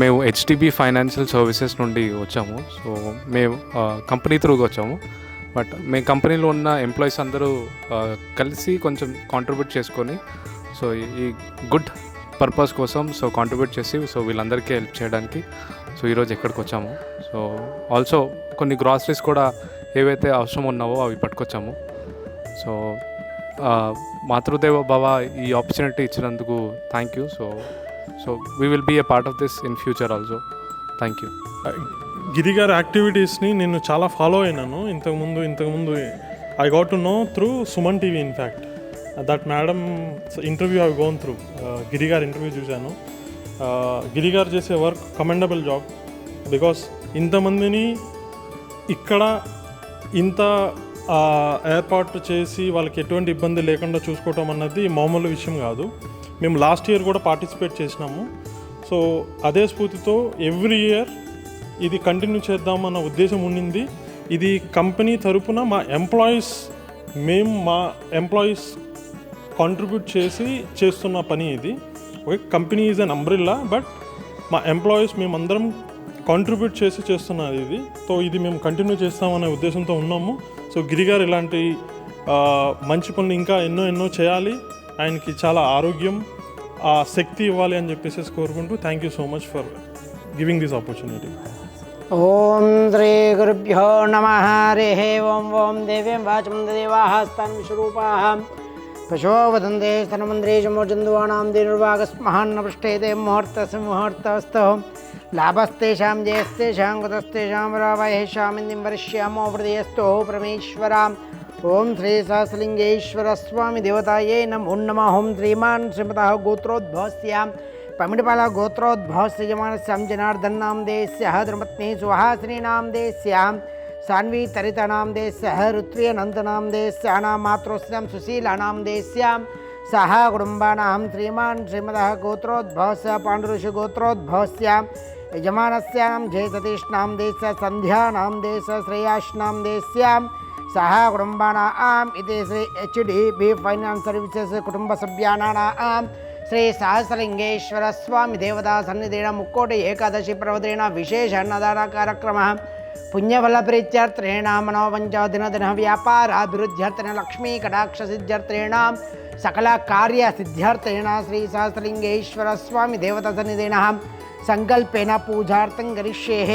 మేము HDB financial services నుండి వచ్చాము. సో మేము కంపెనీ త్రూగా వచ్చాము. బట్ మేము కంపెనీలో ఉన్న ఎంప్లాయీస్ అందరూ కలిసి కొంచెం కాంట్రిబ్యూట్ చేసుకొని సో ఈ గుడ్ పర్పస్ కోసం సో కాంట్రిబ్యూట్ చేసి సో వీళ్ళందరికీ హెల్ప్ చేయడానికి సో ఈరోజు ఎక్కడికి వచ్చాము. సో ఆల్సో కొన్ని గ్రాసరీస్ కూడా ఏవైతే అవసరం ఉన్నావో అవి పట్టుకొచ్చాము. సో మాతృదేవ భవ ఈ ఆపర్చునిటీ ఇచ్చినందుకు thank you so so we will be a part of this in future also thank you Giri గారి యాక్టివిటీస్ని నేను చాలా ఫాలో అయినాను. ఇంతకుముందు ఇంతకుముందు I got to know through Suman TV in fact that madam interview I gone through Giri గారి interview చూశాను. Uh, గిరి గారు చేసే వర్క్ కమెండబుల్ జాబ్ బికాస్ ఇంతమందిని ఇక్కడ ఇంత uh, ఏర్పాటు చేసి వాళ్ళకి ఎటువంటి ఇబ్బంది లేకుండా చూసుకోవటం అన్నది మామూలు విషయం కాదు. మేము లాస్ట్ ఇయర్ కూడా పార్టిసిపేట్ చేసినాము. సో అదే స్ఫూర్తితో ఎవ్రీ ఇయర్ ఇది కంటిన్యూ చేద్దామన్న ఉద్దేశం ఉండింది. ఇది కంపెనీ తరపున మా ఎంప్లాయీస్ మేము మా ఎంప్లాయీస్ కాంట్రిబ్యూట్ చేసి చేస్తున్న పని ఇది. Okay company is an umbrella but మా ఎంప్లాయీస్ మేమందరం కాంట్రిబ్యూట్ చేసి చేస్తున్నది ఇది. సో ఇది మేము కంటిన్యూ చేస్తామనే ఉద్దేశంతో ఉన్నాము. సో గిరిగారు ఇలాంటి మంచి పనులు ఇంకా ఎన్నో ఎన్నో చేయాలి. ఆయనకి చాలా ఆరోగ్యం ఆ శక్తి ఇవ్వాలి అని చెప్పేసి కోరుకుంటూ thank you so much for giving this opportunity ఓం శ్రీ గురుభ్యో నమ హరి ఓం ఓం దేవ్యం వాచం దేవాः స్తాన్ విశ్వరూపాः పశో వదంతే స్తనమంద్రే చమోచందువానాం దినుర్వాగస్మహాన్న పృష్టేతే ముహూర్తస్ ముహూర్తస్థో లాభస్తేషాం జయస్తేషాం కుతస్తేషాం రావయేషామిందిం వరిష్యామో హృదయస్థో పరమేశ్వరాం ఓం శ్రీ సహస్రలింగేశ్వర స్వామి దేవతాయే నమో నమ ఓం శ్రీమాన్ శ్రీమతः గోత్రోద్భవస్యాం పమిడిపాల గోత్రోద్భవస్య యజమానస్యాం జనార్దన్నాం దేశ్య ధర్మత్ని సుహాసినీనాం దేశ్యాం సాన్వీ తరితనాం దేశ్య రుత్రియనందనాం దేశ్యానాం మాతృస్యాం సుశీలానాం దేశ్యాం సహ కుటుంబానాం శ్రీమాన్ శ్రీమదः గోత్రోద్భవస్య పాండురుషి గోత్రోద్భవస్యాం యజమానస్యాం జయసతీష్ణాం దేశ సంధ్యానాం దేశ శ్రేయాష్నాం దేశ్యాం सह कुटुम्बानाम् इति Shri H D B finance services आम श्री सहस्रलिङ्गेश्वरस्वामिदेवतासन्निधेन मुक्कोटि एकादशीप्रवतेण विशेषान्नदानकार्यक्रमः पुण्यफलप्रीत्यर्थेण मनोवञ्चदिनदिनव्यापाराभिवृद्ध्यर्थेन लक्ष्मीकटाक्षसिद्ध्यर्थेण सकलकार्यसिद्ध्यर्थेण श्रीसहस्रलिङ्गेश्वरस्वामिदेवतासन्निधेन सङ्कल्पेन पूजार्थं करिष्येः